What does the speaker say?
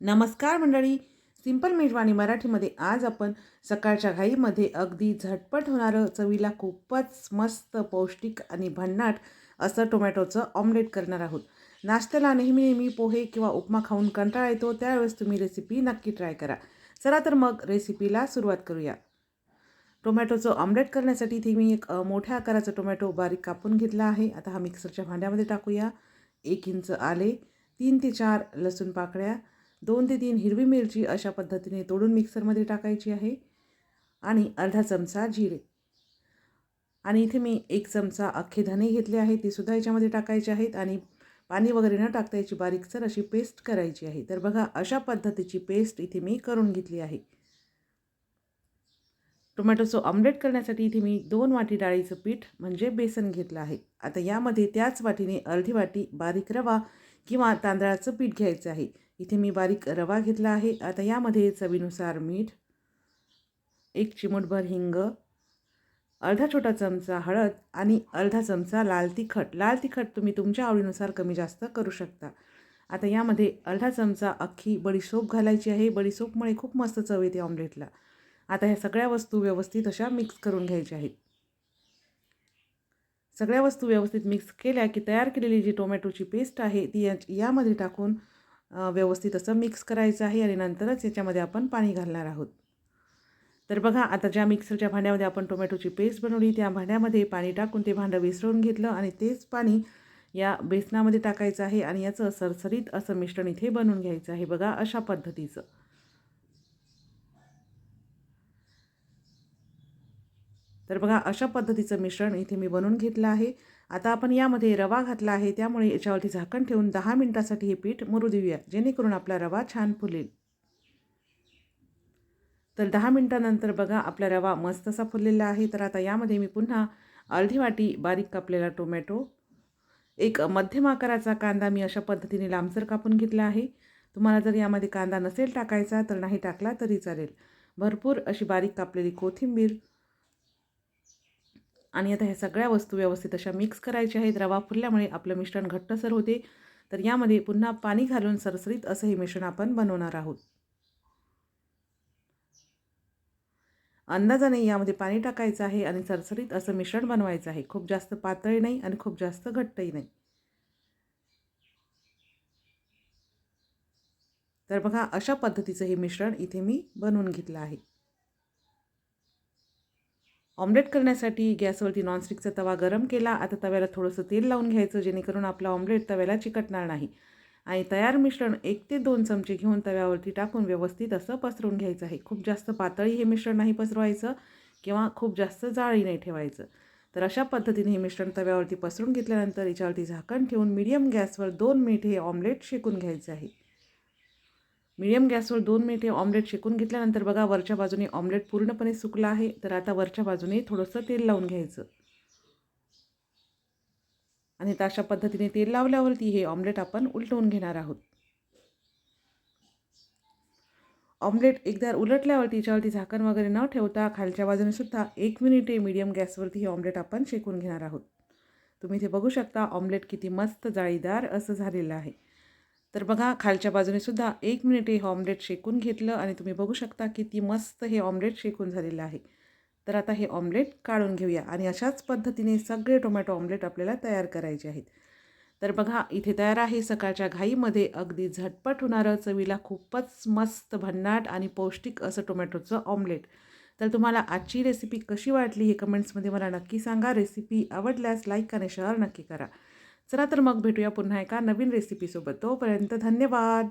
नमस्कार मंडळी. सिंपल मेजवानी मराठीमध्ये आज आपण सकाळच्या घाईमध्ये अगदी झटपट होणारं चवीला खूपच मस्त पौष्टिक आणि भन्नाट असं टोमॅटोचं ऑमलेट करणार आहोत. नाश्त्याला नेहमी नेहमी पोहे किंवा उपमा खाऊन कंटाळा येतो त्यावेळेस तुम्ही रेसिपी नक्की ट्राय करा. चला तर मग रेसिपीला सुरुवात करूया. टोमॅटोचं ऑमलेट करण्यासाठी इथे मी एक मोठ्या आकाराचा टोमॅटो बारीक कापून घेतला आहे. आता हा मिक्सरच्या भांड्यामध्ये टाकूया. एक इंच आले तीन ते चार लसूण पाकळ्या दोन ते तीन हिरवी मिरची अशा पद्धतीने तोडून मिक्सरमध्ये टाकायची आहे. आणि अर्धा चमचा जिरे. आणि इथे मी एक चमचा अख्खे धने घेतले आहेत ते सुद्धा याच्यामध्ये टाकायचे आहेत. आणि पाणी वगैरे न टाकता याची बारीकसर अशी पेस्ट करायची आहे. तर बघा अशा पद्धतीची पेस्ट इथे मी करून घेतली आहे. टोमॅटोचं ऑमलेट करण्यासाठी इथे मी दोन वाटी डाळीचं पीठ म्हणजे बेसन घेतलं आहे. आता यामध्ये त्याच वाटीने अर्धी वाटी बारीक रवा किंवा तांदळाचं पीठ घ्यायचं आहे. इथे मी बारीक रवा घेतला आहे. आता यामध्ये चवीनुसार मीठ एक चिमूटभर हिंग अर्धा छोटा चमचा हळद आणि अर्धा चमचा लाल तिखट. लाल तिखट तुम्ही तुमच्या आवडीनुसार कमी जास्त करू शकता. आता यामध्ये अर्धा चमचा अख्खी बडीशोप घालायची आहे. बडीशोपमुळे खूप मस्त चव येते ऑमलेटला. आता ह्या सगळ्या वस्तू व्यवस्थित अशा मिक्स करून घ्यायच्या आहेत. सगळ्या वस्तू व्यवस्थित मिक्स केल्या की तयार केलेली जी टोमॅटोची पेस्ट आहे ती या यामध्ये टाकून व्यवस्थित असं मिक्स करायचं आहे आणि नंतरच याच्यामध्ये आपण पाणी घालणार आहोत. तर बघा आता ज्या मिक्सरच्या भांड्यामध्ये आपण टोमॅटोची पेस्ट बनवली त्या भांड्यामध्ये पाणी टाकून ते भांडं विसरून घेतलं आणि तेच पाणी या बेसनामध्ये टाकायचं आहे आणि याचं सरसरीत असं मिश्रण इथे बनवून घ्यायचं आहे. बघा अशा पद्धतीचं. तर बघा अशा पद्धतीचं मिश्रण इथे मी बनवून घेतलं आहे. आता आपण यामध्ये रवा घातला आहे त्यामुळे याच्यावरती झाकण ठेवून दहा मिनटासाठी हे पीठ मुरू देऊया जेणेकरून आपला रवा छान फुलेल. तर दहा मिनटानंतर बघा आपला रवा मस्त असा फुललेला आहे. तर आता यामध्ये मी पुन्हा अर्धी वाटी बारीक कापलेला टोमॅटो एक मध्यम आकाराचा कांदा मी अशा पद्धतीने लांबसर कापून घेतला आहे. तुम्हाला जर यामध्ये कांदा नसेल टाकायचा तर नाही टाकला तरी चालेल. भरपूर अशी बारीक कापलेली कोथिंबीर आणि आता ह्या सगळ्या वस्तू व्यवस्थित अशा मिक्स करायच्या आहेत. रवा फुलल्यामुळे आपलं मिश्रण घट्टसर होते. तर यामध्ये पुन्हा पाणी घालून सरसरीत असं हे मिश्रण आपण बनवणार आहोत. अंदाजाने यामध्ये पाणी टाकायचं आहे आणि सरसरीत असं मिश्रण बनवायचं आहे. खूप जास्त पातळी नाही आणि खूप जास्त घट्टही नाही. तर बघा अशा पद्धतीचं हे मिश्रण इथे मी बनवून घेतलं आहे. ऑमलेट करण्यासाठी गॅसवरती नॉनस्टिकचा तवा गरम केला. आता तव्याला थोडंसं तेल लावून घ्यायचं जेणेकरून आपला ऑमलेट तव्याला चिकटणार नाही. आणि तयार मिश्रण एक ते दोन चमचे घेऊन तव्यावरती टाकून व्यवस्थित असं पसरून घ्यायचं आहे. खूप जास्त पातळी हे मिश्रण नाही पसरवायचं किंवा खूप जास्त जाळी नाही ठेवायचं. तर अशा पद्धतीने हे मिश्रण तव्यावरती पसरून घेतल्यानंतर याच्यावरती झाकण ठेवून मीडियम गॅसवर दोन मिनिट हे ऑमलेट शेकून घ्यायचं आहे. मिडियम गॅसवर दोन मिनिटे ऑमलेट शेकून घेतल्यानंतर बघा वरच्या बाजूने ऑमलेट पूर्णपणे सुकलं आहे. तर आता वरच्या बाजूने थोडंसं तेल लावून घ्यायचं. आणि तर अशा पद्धतीने तेल लावल्यावरती हे ऑमलेट आपण उलटवून घेणार आहोत. ऑमलेट एकदा उलटल्यावरती याच्यावरती झाकण वगैरे न ठेवता खालच्या बाजूने सुद्धा एक मिनिटे मीडियम गॅसवरती हे ऑमलेट आपण शेकून घेणार आहोत. तुम्ही इथे बघू शकता ऑमलेट किती मस्त जाळीदार असं झालेलं आहे. तर बघा खालच्या बाजूने सुद्धा एक मिनिट हे ऑमलेट शेकून घेतलं आणि तुम्ही बघू शकता किती मस्त हे ऑमलेट शेकून झालेलं आहे. तर आता हे ऑमलेट काढून घेऊया आणि अशाच पद्धतीने सगळे टोमॅटो ऑमलेट आपल्याला तयार करायचे आहेत. तर बघा इथे तयार आहे. सकाळच्या घाईमध्ये अगदी झटपट होणारं चवीला खूपच मस्त भन्नाट आणि पौष्टिक असं टोमॅटोचं ऑमलेट तर तुम्हाला आजची रेसिपी कशी वाटली हे कमेंट्समध्ये मला नक्की सांगा. रेसिपी आवडल्यास लाईक आणि शेअर नक्की करा. चला तर मग भेटूया पुन्हा एका नवीन रेसिपीसोबत तोपर्यंत धन्यवाद.